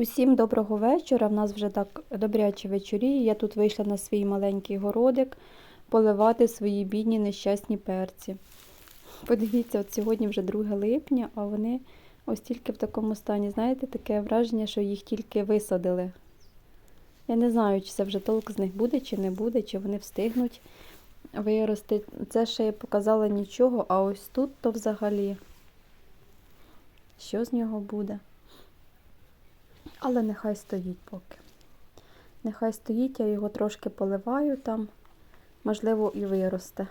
Усім доброго вечора. В нас вже так добряче вечоріє. Я тут вийшла на свій маленький городик поливати свої бідні нещасні перці. Подивіться, от сьогодні вже 2 липня, а вони ось тільки в такому стані. Знаєте, таке враження, що їх тільки висадили. Я не знаю, чи це вже толк з них буде, чи не буде, чи вони встигнуть вирости. Це ще я показала нічого, а ось тут то взагалі. Що з нього буде? Але нехай стоїть поки. Нехай стоїть, я його трошки поливаю там, можливо, і виросте.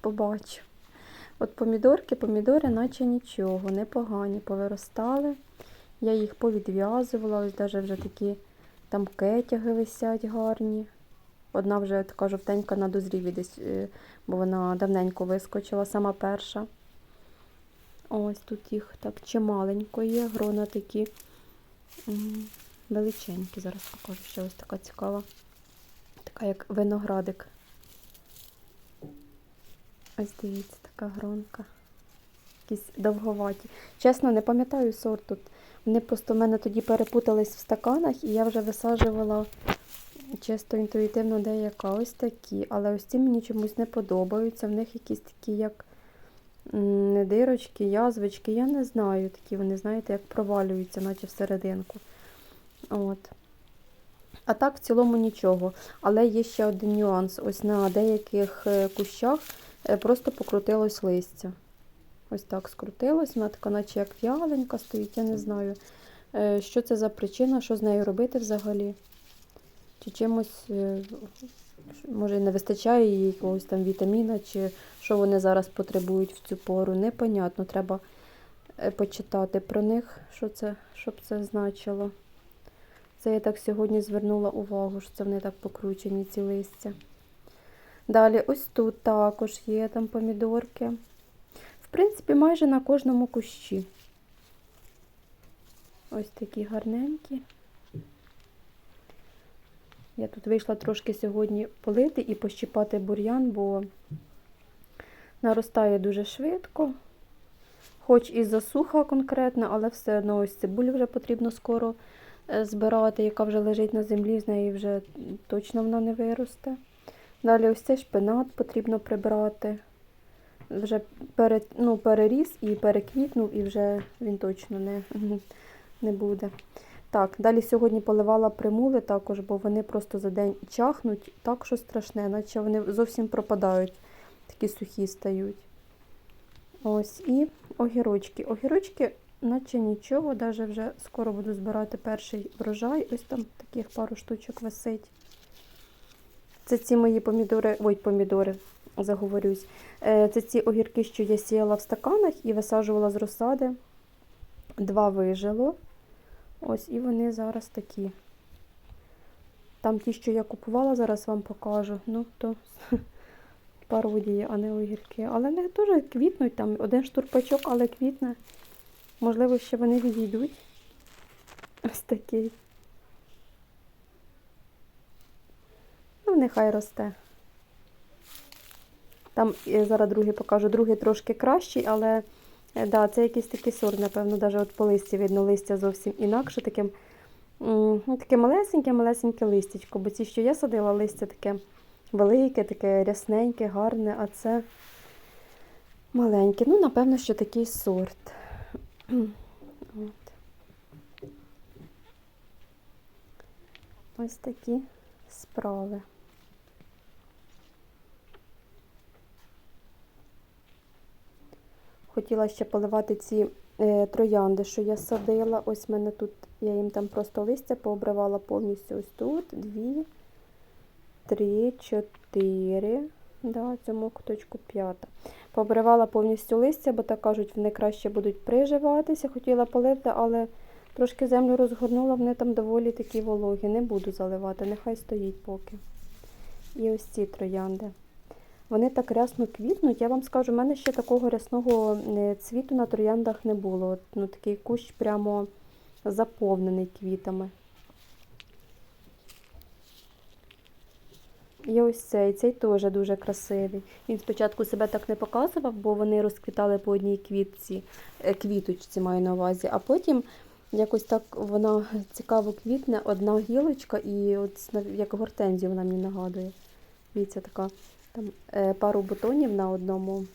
Побачу. От помідорки, помідори, наче нічого, непогані, повиростали. Я їх повідв'язувала, ось навіть вже такі там кетяги висять гарні. Одна вже така жовтенька на дозріві десь, е, бо вона давненько вискочила, сама перша. Ось тут їх так чималенько є, грона такі величенькі. Зараз покажу, що ось така цікава. Така як виноградик. Ось дивіться, така гронка. Якісь довговаті. Чесно, не пам'ятаю сорт тут. Вони просто в мене тоді перепутались в стаканах, і я вже висаджувала чисто інтуїтивно деяка ось такі. Але ось ці мені чомусь не подобаються. В них якісь такі, як дирочки, язвички. Я не знаю. Такі вони, знаєте, як провалюються, наче всерединку. От. А так, в цілому нічого. Але є ще один нюанс. Ось на деяких е, кущах е, просто покрутилось листя. Ось так скрутилось, вона така, наче як в'яленька стоїть, я не знаю, е, що це за причина, що з нею робити взагалі. Чи чимось, може, не вистачає їй якогось там вітаміна, чи що вони зараз потребують в цю пору. Непонятно, треба е, почитати про них, що це, щоб це значило. Це я так сьогодні звернула увагу, що це вони так покручені, ці листя. Далі, ось тут також є там помідорки. В принципі, майже на кожному кущі. Ось такі гарненькі. Я тут вийшла трошки сьогодні полити і пощипати бур'ян, бо наростає дуже швидко. Хоч і засуха конкретно, але все одно ось цибулю вже потрібно скоро е, збирати, яка вже лежить на землі, з неї вже точно вона не виросте. Далі ось цей шпинат потрібно прибрати. Вже пере, ну, переріс і переквітнув, і вже він точно не, не буде. Так, далі сьогодні поливала примули також, бо вони просто за день чахнуть, так що страшне, наче вони зовсім пропадають, такі сухі стають. Ось і огірочки. Огірочки, наче нічого, навіть вже скоро буду збирати перший врожай. Ось там таких пару штучок висить. Це ці мої помідори, ой, помідори, заговорюсь. Е, Це ці огірки, що я сіяла в стаканах і висаджувала з розсади. Два вижило. Ось, і вони зараз такі. Там ті, що я купувала, зараз вам покажу. Ну, то пародії, а не огірки. Але не дуже квітнуть, там один штурпачок, але квітне. Можливо, ще вони відійдуть. Ось такий. Ну, нехай росте. Там я зараз другий покажу. Другий трошки кращий, але е, да, це якийсь такий сорт, напевно, навіть от по листі видно листя зовсім інакше. Таке, ну, таке малесеньке-малесеньке листячко. Бо ці, що я садила, листя таке велике, таке рясненьке, гарне, а це маленьке. Ну, напевно, що такий сорт. От. Ось такі справи. Хотіла ще поливати ці е, троянди, що я садила. Ось мене тут, я їм там просто листя пообривала повністю ось тут. Дві, три, чотири. Да, цьому куточку п'ята. Пообривала повністю листя, бо так кажуть, вони краще будуть приживатися. Хотіла полити, але трошки землю розгорнула, вони там доволі такі вологі. Не буду заливати, нехай стоїть поки. І ось ці троянди. Вони так рясно квітнуть. Я вам скажу, в мене ще такого рясного е, цвіту на трояндах не було. От, ну, такий кущ прямо заповнений квітами. І ось цей, цей теж дуже красивий. Він спочатку себе так не показував, бо вони розквітали по одній квітці, е, квіточці маю на увазі, а потім Якось так вона цікаво квітне, одна гілочка, і от як гортензію вона мені нагадує. Дивіться, така там е, пару бутонів на одному,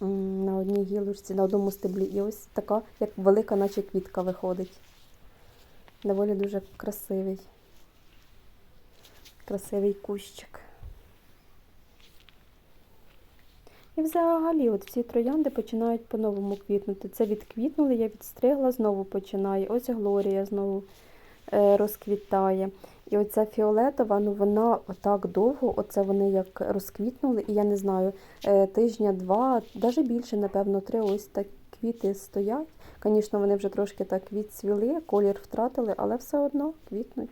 на одній гілочці, на одному стеблі. І ось така, як велика, наче квітка виходить. Доволі дуже красивий. Красивий кущик. І взагалі, от всі троянди починають по-новому квітнути. Це відквітнули, я відстригла, знову починає. Ось Глорія знову е, розквітає. І оця фіолетова, ну вона отак довго, оце вони як розквітнули, і я не знаю, е, тижня два, навіть більше, напевно, три ось так квіти стоять. Звісно, вони вже трошки так відцвіли, колір втратили, але все одно квітнуть.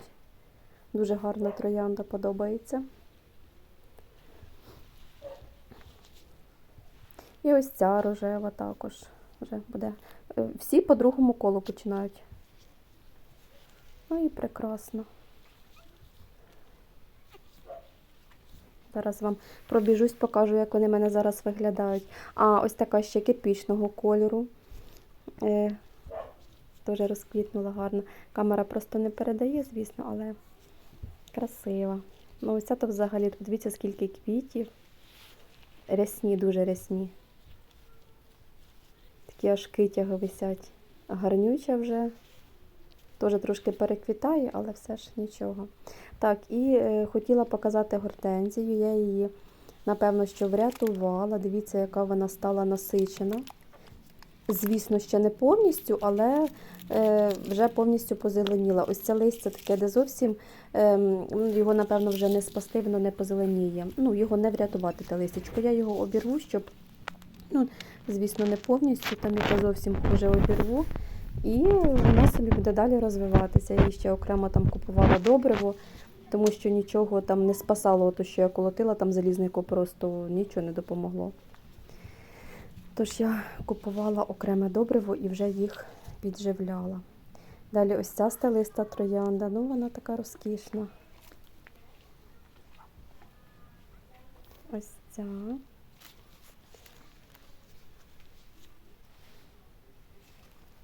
Дуже гарна троянда подобається. І ось ця рожева також вже буде. Е, Всі по другому колу починають. Ну і прекрасно. Зараз вам пробіжусь, покажу, як вони в мене зараз виглядають. А ось така ще кирпічного кольору. Е, Теж розквітнула гарно. Камера просто не передає, звісно, але красива. Ну, ось це то взагалі, дивіться, скільки квітів. Рясні, дуже рясні. Такі аж китяги висять. Гарнюча вже. Теж трошки переквітає, але все ж нічого. Так, і е, хотіла показати гортензію. Я її, напевно, що врятувала. Дивіться, яка вона стала насичена. Звісно, ще не повністю, але е, вже повністю позеленіла. Ось це листя таке, де зовсім е, його, напевно, вже не спасти, воно не позеленіє. Ну, його не врятувати, те листячко. Я його обірву, щоб, ну, звісно, не повністю, там яке зовсім вже обірву. І вона собі буде далі розвиватися. Я їй ще окремо там купувала добриво, тому що нічого там не спасало, то що я колотила, там залізнику просто нічого не допомогло. Тож я купувала окреме добриво і вже їх підживляла. Далі ось ця стелиста троянда, ну вона така розкішна. Ось ця.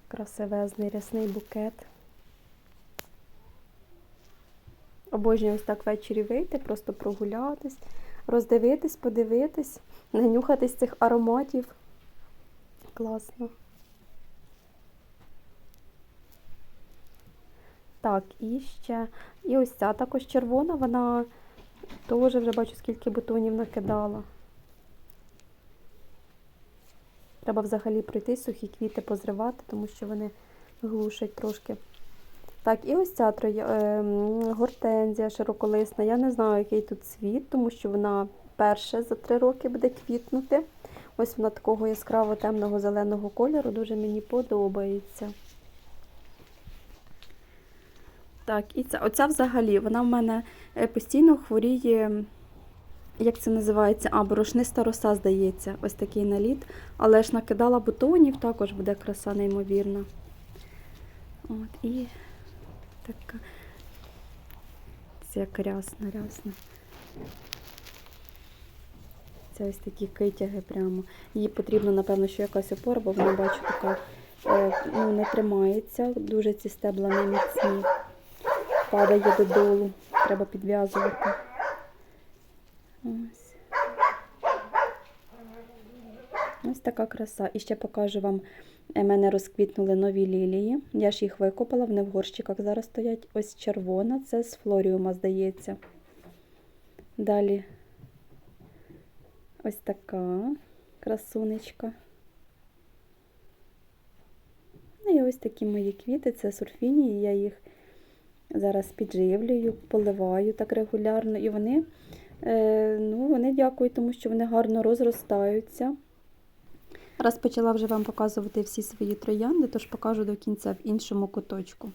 Красивезний рясний букет. Обожнюю ось так ввечері вийти, просто прогулятись, роздивитись, подивитись, нанюхатись цих ароматів. Класно. Так, і ще. І ось ця також червона, вона теж вже бачу, скільки бутонів накидала. Треба взагалі пройти сухі квіти позривати, тому що вони глушать трошки. Так, і ось ця троя... е, гортензія широколисна. Я не знаю, який тут цвіт, тому що вона перше за три роки буде квітнути. Ось вона такого яскраво темного зеленого кольору, дуже мені подобається. Так, і ця, оця взагалі, вона в мене е, постійно хворіє, як це називається? А, борошниста роса, здається, ось такий наліт. Але ж накидала бутонів, також буде краса неймовірна. От, і така. Як рясна, рясна. Це ось такі китяги прямо. Їй потрібно, напевно, що якась опора, бо вона, бачу, така е, ну, не тримається. Дуже ці стебла не міцні. Падає додолу. Треба підв'язувати. Ось. Ось така краса. І ще покажу вам, у мене розквітнули нові лілії. Я ж їх викопала, вони в горщиках зараз стоять. Ось червона, це з флоріума, здається. Далі ось така красунечка. Ну і ось такі мої квіти, це сурфінії, я їх зараз підживлюю, поливаю так регулярно. І вони, е, ну, вони дякують, тому що вони гарно розростаються. Раз почала вже вам показувати всі свої троянди, тож покажу до кінця в іншому куточку.